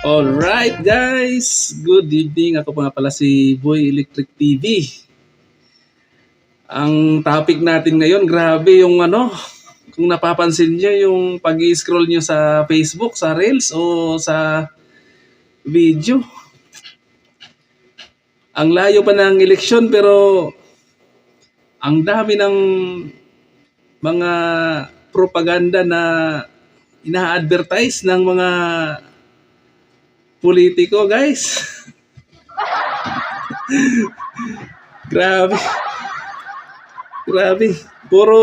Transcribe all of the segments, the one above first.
Alright guys, good evening. Ako pa nga pala si Boy Electric TV. Ang topic natin ngayon, grabe yung ano, kung napapansin nyo yung pag scroll nyo sa Facebook, sa Reels o sa video. Ang layo pa ng eleksyon pero ang dami ng mga propaganda na ina-advertise ng mga politiko, guys. Grabe. Grabe. Puro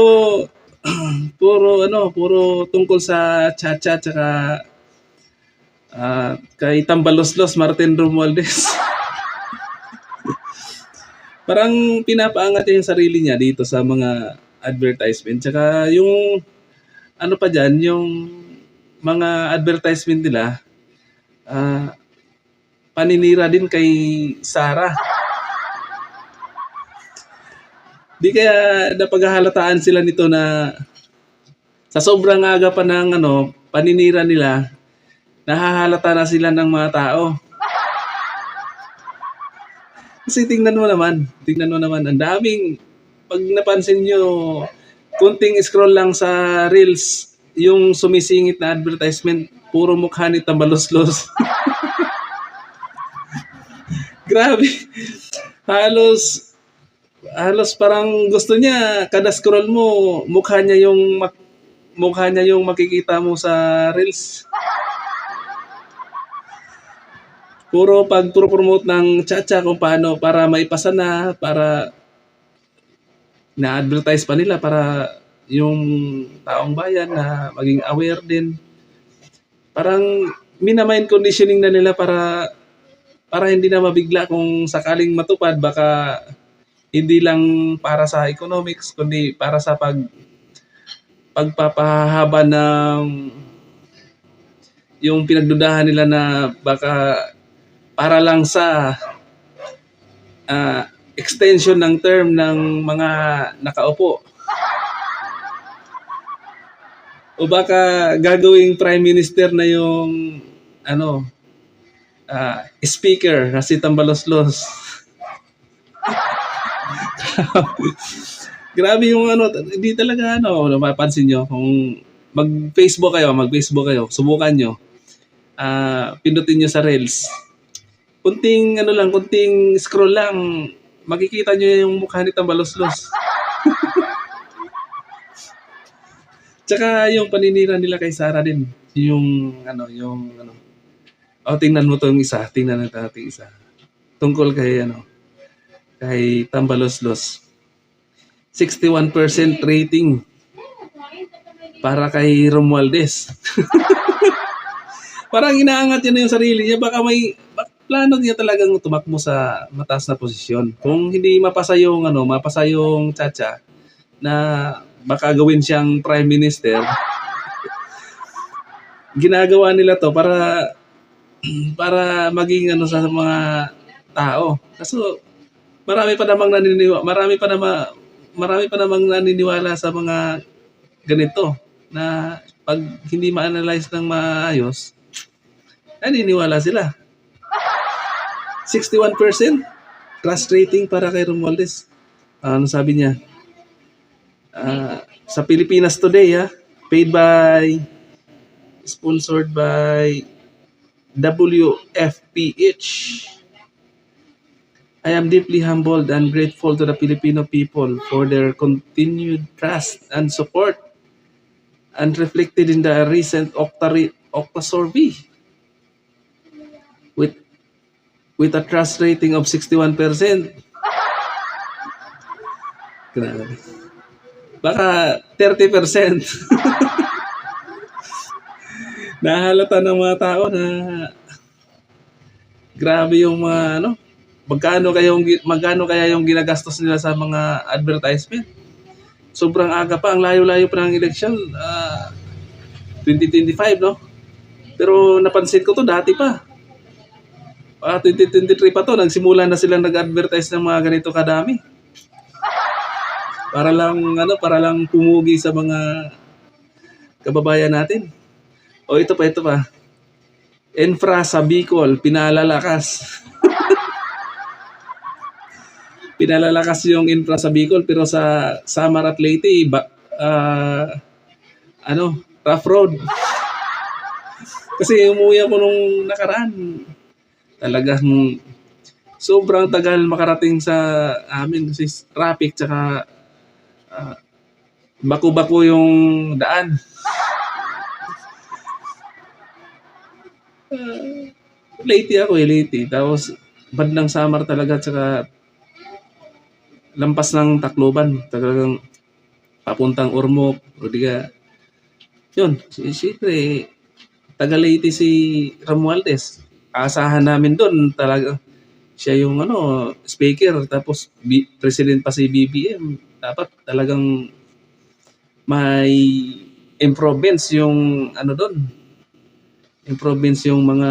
puro ano, puro tungkol sa chacha tsaka ah, kay Tambaloslos Martin Romualdez. Parang pinapaangat yung sarili niya dito sa mga advertisement. Tsaka yung ano pa dyan, yung mga advertisement nila, ah, paninira din kay Sarah. Di kaya napaghahalataan sila nito na sa sobrang aga pa ng ano, paninira nila, nahahalata na sila ng mga tao. Kasi tingnan mo naman, tingnan mo naman, ang daming, pag napansin nyo, kunting scroll lang sa Reels, yung sumisingit na advertisement, puro mukha ni Tambaloslos. Grabe. Halos, halos parang gusto niya, kada scroll mo, mukha niya yung, mukha niya yung makikita mo sa Reels. Puro pag puro promote ng chacha kung paano para maipasa na, para na-advertise pa nila para yung taong bayan na maging aware din. Parang minamind conditioning na nila para para hindi na mabigla kung sakaling matupad baka hindi lang para sa economics kundi para sa pag pagpapahaba ng yung pinagdudahan nila na baka para lang sa ah, extension ng term ng mga nakaupo. O baka gagawing prime minister na yung ano ah, speaker na si Tambaloslos. Grabe yung ano, hindi talaga ano, mapapansin nyo kung mag-Facebook kayo, mag-Facebook kayo, subukan nyo. Ah, pindutin nyo sa Reels. Kunting ano lang, kunting scroll lang, makikita nyo yung mukha ni Tambaloslos. Tsaka yung paninira nila kay Sarah din. Yung ano, yung ano. O tingnan mo tong isa, tingnan natin natin isa. Tungkol kay ano, kay Tambaloslos. 61% rating para kay Romualdez. Parang inaangat niya na yung sarili niya. Baka may bak- plano niya talagang tumakbo sa mataas na posisyon. Kung hindi mapasa yung ano, mapasa yung chacha na baka gawin siyang prime minister, ginagawa nila to para para maging ano sa mga tao. Kaso marami pa namang naniniwala, marami pa naman marami pa namang naniniwala sa mga ganito na pag hindi ma-analyze ng maayos, naniniwala sila. 61% trust rating para kay Romualdez. Ano sabi niya? Ah, sa Pilipinas Today, ha? paid by, sponsored by WFPH. I am deeply humbled and grateful to the Filipino people for their continued trust and support and reflected in the recent Okta, re- Okta survey with with a trust rating of 61%. Grabe. Baka 30%. Nahalata ng mga tao na grabe yung mga ano, magkano kaya yung magkano kaya yung ginagastos nila sa mga advertisement. Sobrang aga pa, ang layo-layo pa ng election. ah, 2025, no? Pero napansin ko to dati pa. Ah, 2023 pa to, nagsimula na sila nag-advertise ng mga ganito kadami. Para lang ano, para lang pumugi sa mga kababayan natin. O ito pa, ito pa. infra sa Bicol, pinalalakas. pinalalakas yung infra sa Bicol pero sa Samar at Leyte, ba, ah, ano, rough road. Kasi umuwi ako nung nakaraan. Talagang sobrang tagal makarating sa amin kasi traffic tsaka ah, baku-bako yung daan. Uh, late ako eh, late. Tapos bandang Samar talaga tsaka lampas ng Tacloban. Talagang papuntang Ormoc, Rodiga. Yun, si- siyempre, taga Leyte si Romualdez. Aasahan namin doon talaga siya yung ano, speaker tapos B- president pa si BBM. Dapat talagang may improvements yung ano doon. Improvements yung mga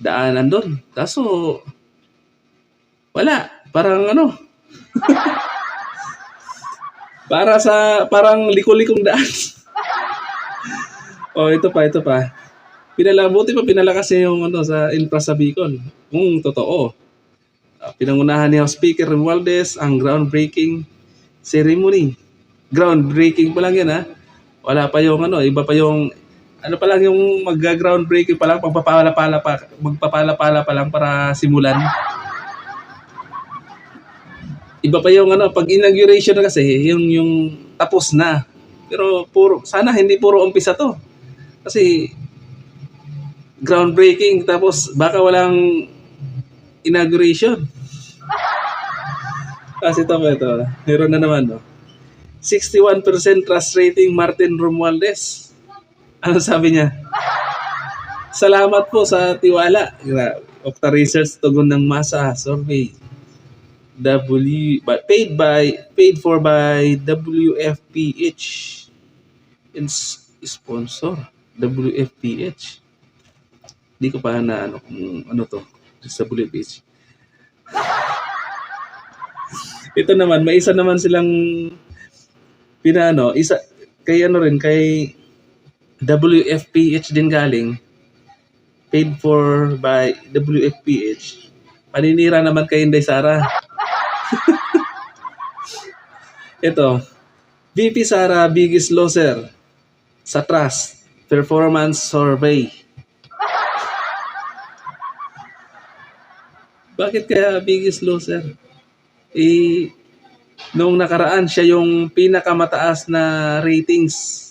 daanan doon. Kaso wala, parang ano, para sa parang liko-likong daan. oh, ito pa, ito pa. Pinala, buti pa pinalakas niya yung ano, sa infra sa Bicol. Kung totoo. Ah, pinangunahan ni House Speaker Romualdez ang groundbreaking ceremony. Groundbreaking pa lang yan ha. Wala pa yung ano, iba pa yung ano pa lang yung mag-groundbreaking pa lang, magpapala-pala pa, magpapala-pala pa lang para simulan. Iba pa yung ano, pag inauguration na kasi, yung yung tapos na. Pero puro sana hindi puro umpisa to. Kasi groundbreaking tapos baka walang inauguration. Kasi ito ito? Meron na naman, no? 61% trust rating Martin Romualdez. Ano sabi niya? Salamat po sa tiwala. Okta Research tugon ng masa survey. W but paid by paid for by WFPH and sponsor WFPH. Hindi ko pa na ano kung ano to sa WFPH. Ito naman, may isa naman silang pinano, isa kay ano rin kay WFPH din galing paid for by WFPH. Paninira naman kay Inday Sara. Ito, VP Sara biggest loser sa trust performance survey. Bakit kaya biggest loser? Eh, nung nakaraan siya yung pinakamataas na ratings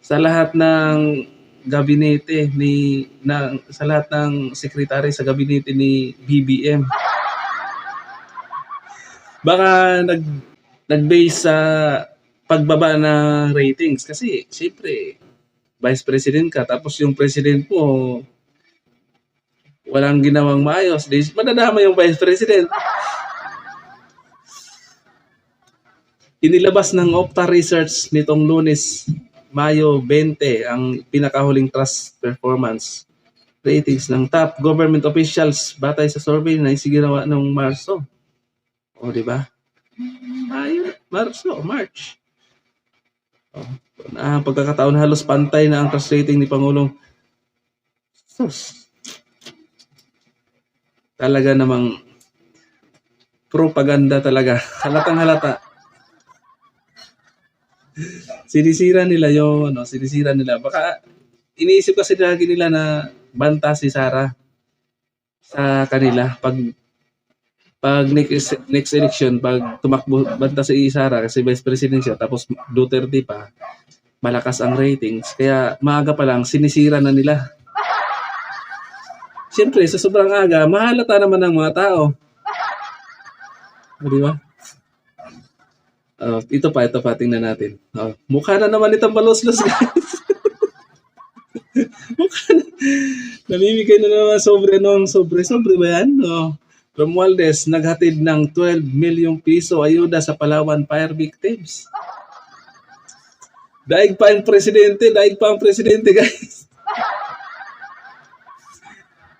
sa lahat ng gabinete ni na, sa lahat ng sekretary sa gabinete ni BBM. Baka nag nag-base sa pagbaba ng ratings kasi siyempre vice president ka tapos yung president mo walang ginawang maayos di madadama yung vice president inilabas ng Opta Research nitong lunes Mayo 20 ang pinakahuling trust performance ratings ng top government officials batay sa survey na isiginawa noong Marso. O, di ba? Mayo, Marso, March. O, na pagkakataon halos pantay na ang trust rating ni Pangulong. Sus. Talaga namang propaganda talaga. Halatang halata. Sinisira nila yung ano, sinisira nila. Baka iniisip kasi lagi nila na banta si Sara sa kanila pag pag next, next election, pag tumakbo banta si Sara kasi vice president siya tapos Duterte pa, malakas ang ratings. Kaya maaga pa lang sinisira na nila. Siyempre, sa sobrang aga, mahalata naman ng mga tao. Di ba? Oh, ito pa, ito pa, tingnan natin. Oh, mukha na naman itong baloslos, guys. mukha na. Namimigay na naman sobre nung sobre. Sobre ba yan? Oh. Romualdez, naghatid ng 12 milyong piso ayuda sa Palawan fire victims. Daig pa ang presidente, daig pa ang presidente, guys.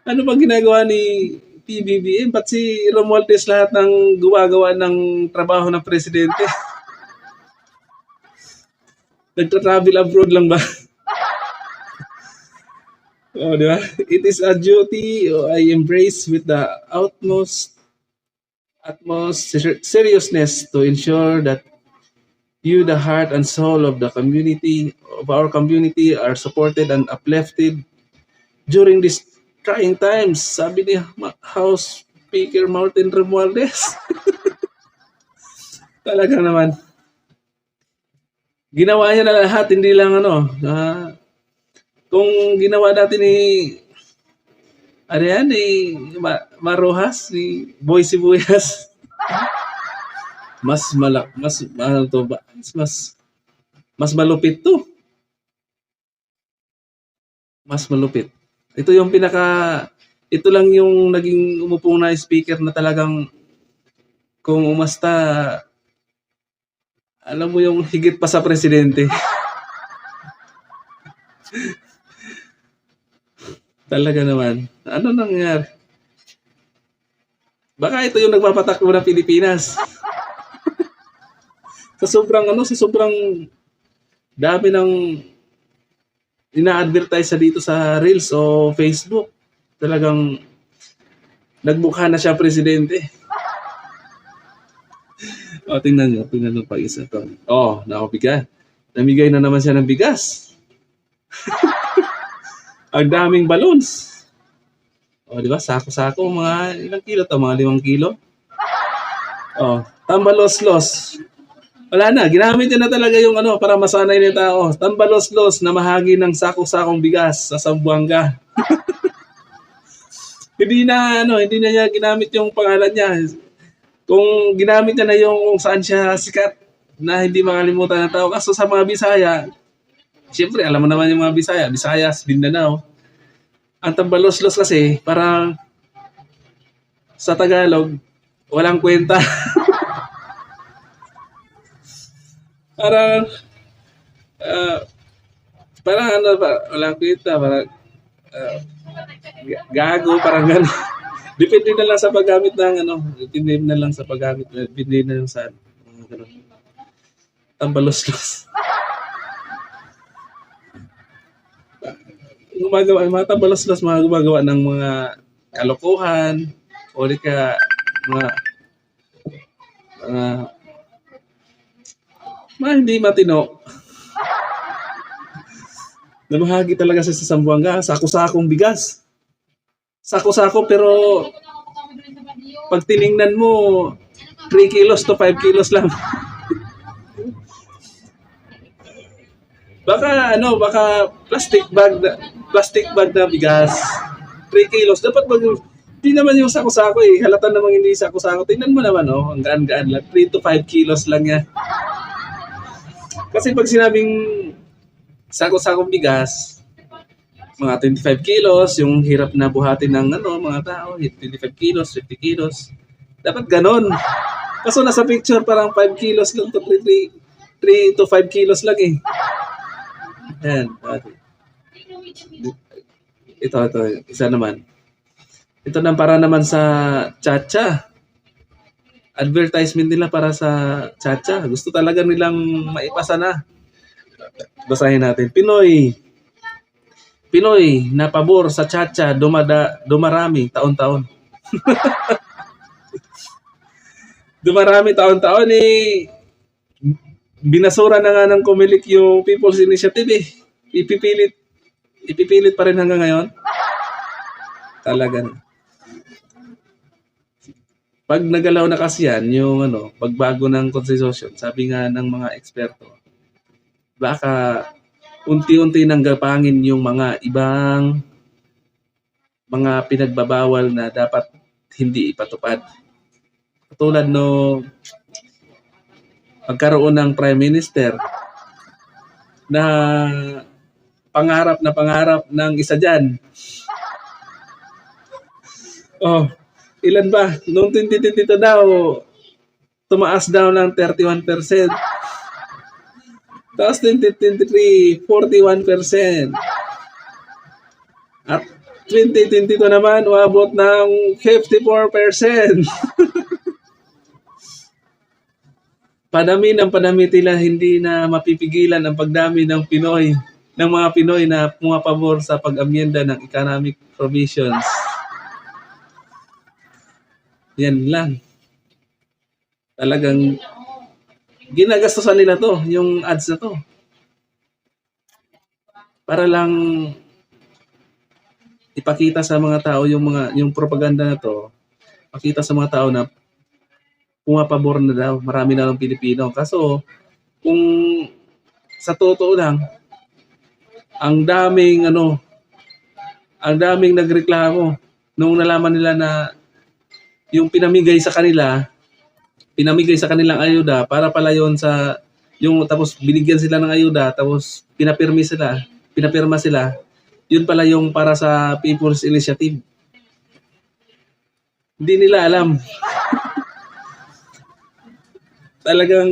Ano bang ginagawa ni PBBM? Ba't si Romualdez lahat ng gumagawa ng trabaho ng presidente? Nagtra-travel abroad lang ba? Oh, di ba? It is a duty I embrace with the utmost utmost ser- seriousness to ensure that you, the heart and soul of the community, of our community, are supported and uplifted during these trying times. Sabi ni House Speaker Martin Romualdez. Talaga naman. Ginawa niya na lahat, hindi lang ano. ah, kung ginawa natin ni ano yan, ni Ma- Marojas, ni Boy Sibuyas, mas malak, mas, ano to ba, mas, mas, mas malupit to. Mas malupit. Ito yung pinaka, ito lang yung naging umupong na speaker na talagang kung umasta, alam mo yung higit pa sa presidente. Talaga naman. Ano nangyari? Baka ito yung nagpapatakbo ng Pilipinas. sa sobrang ano, sa sobrang dami ng ina-advertise sa dito sa Reels o Facebook. Talagang nagmukha na siya presidente. o, tingnan nyo. Tingnan nyo pa isa to. Oh, nakabigas. Namigay na naman siya ng bigas. Ang daming balloons. O, di ba? Sako-sako. Mga ilang kilo to? Mga limang kilo? O, tambalos-los. Wala na. Ginamit niya na talaga yung ano para masanay ng tao. Tambalos-los na mahagi ng sako-sakong bigas sa Sambuanga. hindi na ano, hindi na niya ginamit yung pangalan niya. Kung ginamit niya na yung kung saan siya sikat na hindi makalimutan ng tao. Kaso sa mga Bisaya, Siyempre, alam mo naman yung mga Bisaya, Visayas, Mindanao. Ang tambalos-los kasi, parang sa Tagalog, walang kwenta. parang, ah, parang ano pa, walang kwenta, parang, ah, ga- gago, parang gano'n. Depende na lang sa paggamit ng ano, depende na lang sa paggamit, depende na lang sa ano, mga gano'n. Tambalos-los. gumagawa, mga tambalos-los, mga gumagawa ng mga kalokohan, o di ka, mga, mga, mga hindi matino. Namahagi talaga siya sa Sambuanga, sako-sakong bigas. Sako-sako pero pag tiningnan mo, 3 kilos to 5 kilos lang. Baka ano, baka plastic bag na, plastic bag na bigas. 3 kilos. Dapat mag hindi naman yung sako-sako eh. Halata namang hindi sako-sako. Tingnan mo naman oh, ang gaan-gaan lang. 3 to 5 kilos lang yan. Kasi pag sinabing sako-sakong bigas, mga 25 kilos, yung hirap na buhatin ng ano, mga tao, 25 kilos, 50 kilos. Dapat ganon. Kaso nasa picture parang 5 kilos lang to 3, 3, 3 to 5 kilos lang eh. Ayan. Ito, ito. Isa naman. Ito na para naman sa Chacha. Advertisement nila para sa Chacha. Gusto talaga nilang maipasa na. Basahin natin. Pinoy. Pinoy na pabor sa Chacha dumada, dumarami taon-taon. dumarami taon-taon eh binasura na nga ng Comelec yung People's Initiative eh. Ipipilit, ipipilit pa rin hanggang ngayon. Talaga. Pag nagalaw na kasi yan, yung ano, pagbago ng constitution, sabi nga ng mga eksperto, baka unti-unti nang gapangin yung mga ibang mga pinagbabawal na dapat hindi ipatupad. Katulad no pagkaroon ng prime minister na pangarap na pangarap ng isa dyan. Oh, ilan ba? Noong 2022 daw, tumaas daw ng 31%. Tapos 2023, 41%. At 2022 naman, umabot ng 54%. Padami ng padami tila hindi na mapipigilan ang pagdami ng Pinoy ng mga Pinoy na pumapabor sa pag-amyenda ng economic provisions. Yan lang. Talagang ginagastosan nila to, yung ads na to. Para lang ipakita sa mga tao yung mga yung propaganda na to, pakita sa mga tao na pumapabor na daw, marami na lang Pilipino. Kaso kung sa totoo lang, ang daming ano, ang daming nagreklamo nung nalaman nila na yung pinamigay sa kanila, pinamigay sa kanilang ayuda para pala yon sa yung tapos binigyan sila ng ayuda tapos pinapirmi sila, pinapirma sila. Yun pala yung para sa People's Initiative. Hindi nila alam. Talagang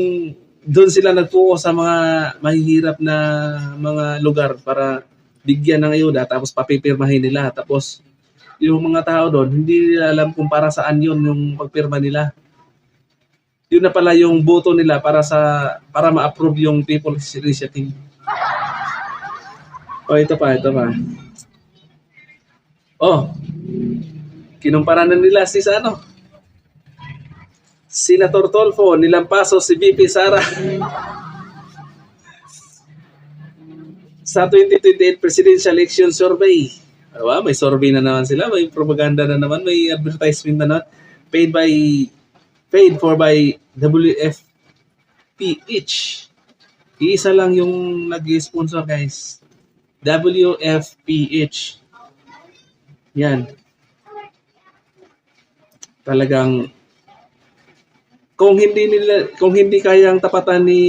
doon sila nag-focus sa mga mahihirap na mga lugar para bigyan ng ayuda tapos papipirmahin nila. Tapos yung mga tao doon, hindi nila alam kung para saan yun yung pagpirma nila. Yun na pala yung boto nila para sa para ma-approve yung People's Initiative. Oh, ito pa, ito pa. Oh, kinumpara na nila si sa ano? Senator Tolfo, nilampaso si VP Sara. sa 2028 Presidential Election Survey. Diba? May survey na naman sila, may propaganda na naman, may advertisement na naman. Paid by, paid for by WFPH. Iisa lang yung nag-sponsor guys. WFPH. Yan. Talagang kung hindi nila kung hindi kayang tapatan ni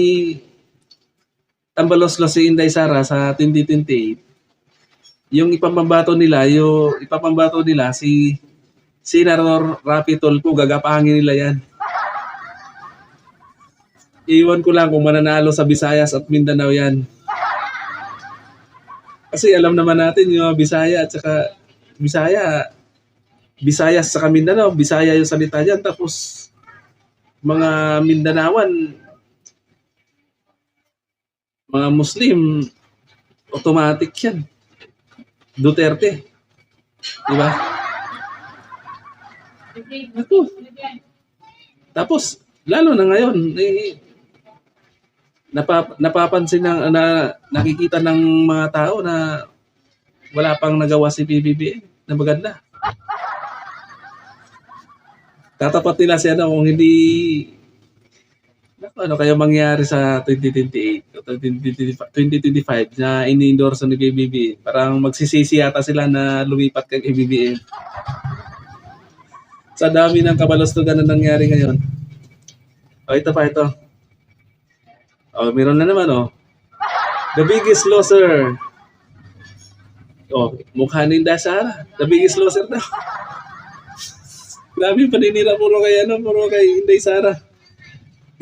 Tambaloslos si Inday Sara sa 2028 yung ipapambato nila yung ipapambato nila si Senator Rapi Tolpo gagapangin nila yan. Iwan ko lang kung mananalo sa Visayas at Mindanao yan. Kasi alam naman natin yung Bisaya at saka Bisaya. Visayas sa Mindanao Bisaya yung salita dyan tapos mga Mindanawan mga Muslim, automatic yan. Duterte. Di ba? Ako. Tapos, lalo na ngayon, eh, napap- napapansin ng, na nakikita ng mga tao na wala pang nagawa si PBBM na maganda. Tatapat nila si ano kung hindi ano kaya mangyari sa 2028 o 2025 2025 na ini-endorse ni BBB? Parang magsisisi yata sila na lumipat kay BBM. Sa dami ng kabalastugan na nangyari ngayon. O, ito pa ito. O, meron na naman, oh. The biggest loser. O, mukha ni Dasara. The biggest loser daw. Grabe, paninira puro kay, ano, puro kay Inday Sara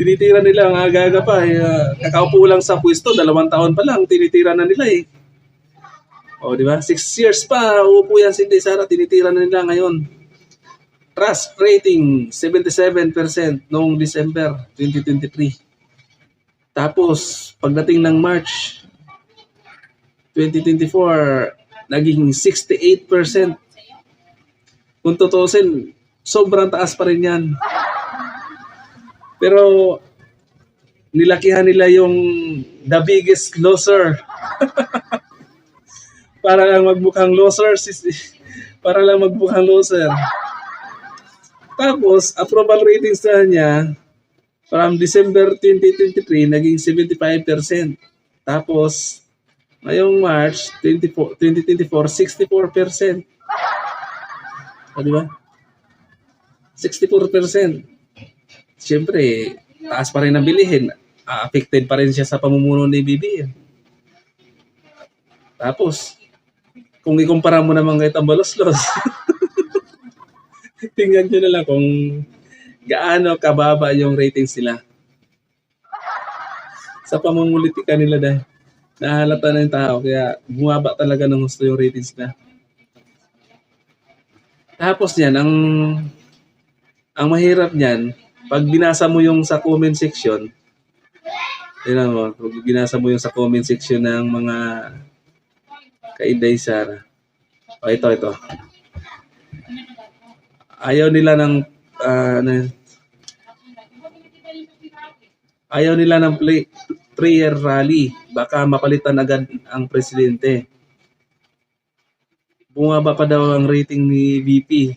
tinitira nila ang aga-aga pa. Eh, ah, kakaupo lang sa pwesto, dalawang taon pa lang, tinitira na nila eh. O, di ba? Six years pa, uupo yan si Sara, tinitira na nila ngayon. Trust rating, 77% noong December 2023. Tapos, pagdating ng March 2024, naging 68%. Kung tutusin, sobrang taas pa rin yan. Pero nilakihan nila yung the biggest loser. para lang magmukhang loser. Para lang magmukhang loser. Tapos, approval ratings na niya from December 2023 naging 75%. Tapos, ngayong March 24, 2024, 64%. O, di ba? 64% siyempre, taas pa rin ang bilihin. Affected pa rin siya sa pamumuno ni BBM. Tapos, kung ikumpara mo naman kay Tambaloslos, tingnan nyo na lang kung gaano kababa yung ratings nila. Sa pamumulitika nila dahil nahalata na yung tao, kaya bumaba talaga ng gusto yung ratings na. Tapos yan, ang ang mahirap niyan, pag binasa mo yung sa comment section, Tingnan mo, kung ginasa mo yung sa comment section ng mga kainday Sara. O ito, ito. Ayaw nila ng ah, ano, ayaw nila ng play, three-year rally. Baka mapalitan agad ang presidente. Bumaba pa daw ang rating ni VP.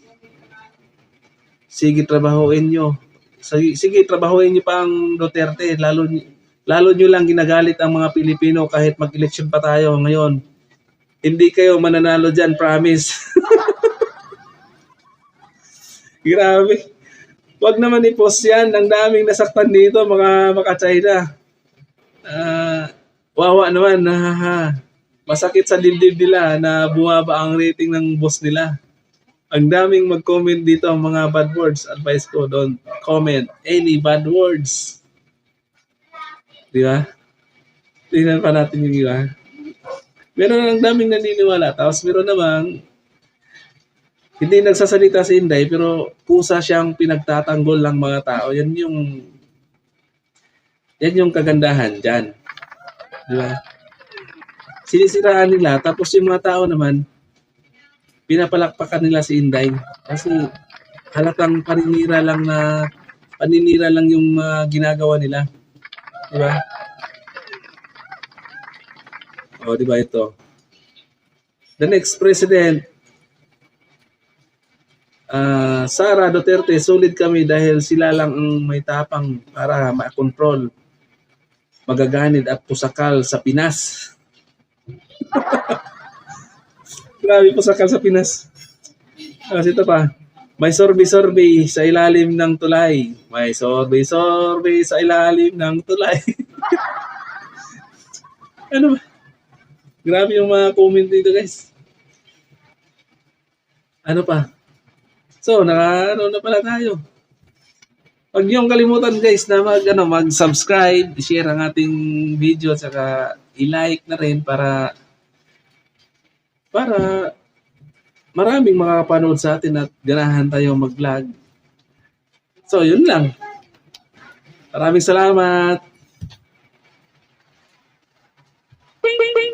Sige, trabahoin nyo. Sige, sige trabahoin nyo pa ang Duterte. Lalo, lalo nyo lang ginagalit ang mga Pilipino kahit mag-election pa tayo ngayon. Hindi kayo mananalo dyan, promise. Grabe. Wag naman i-post yan. Ang daming nasaktan dito, mga maka-China. Ah, wawa naman. Nahaha. Masakit sa dibdib nila na bumaba ang rating ng boss nila. Ang daming mag-comment dito ang mga bad words. Advice ko, don't comment any bad words. Di ba? Tingnan pa natin yung iba. Meron ang daming naniniwala. Tapos meron namang hindi nagsasalita si Inday pero pusa siyang pinagtatanggol ng mga tao. Yan yung yan yung kagandahan dyan. Di ba? Sinisiraan nila tapos yung mga tao naman pinapalakpakan nila si Inday kasi halatang paninira lang na paninira lang yung mga ginagawa nila. Di ba? O, di ba ito? The next president Ah, Sara Duterte, solid kami dahil sila lang ang may tapang para makontrol magaganid at pusakal sa Pinas. Grabe pusakal sa Pinas. Kasi ito pa, may sorbi-sorbi sa ilalim ng tulay. May sorbi-sorbi sa ilalim ng tulay. ano ba? Grabe yung mga comment dito guys. Ano pa? So, naka, ano na pala tayo. Huwag niyong kalimutan guys na mag, ano, mag-subscribe, share ang ating video, at saka i-like na rin para para maraming makakapanood sa atin at ganahan tayo mag-vlog. So, yun lang. Maraming salamat. Bing, bing, bing.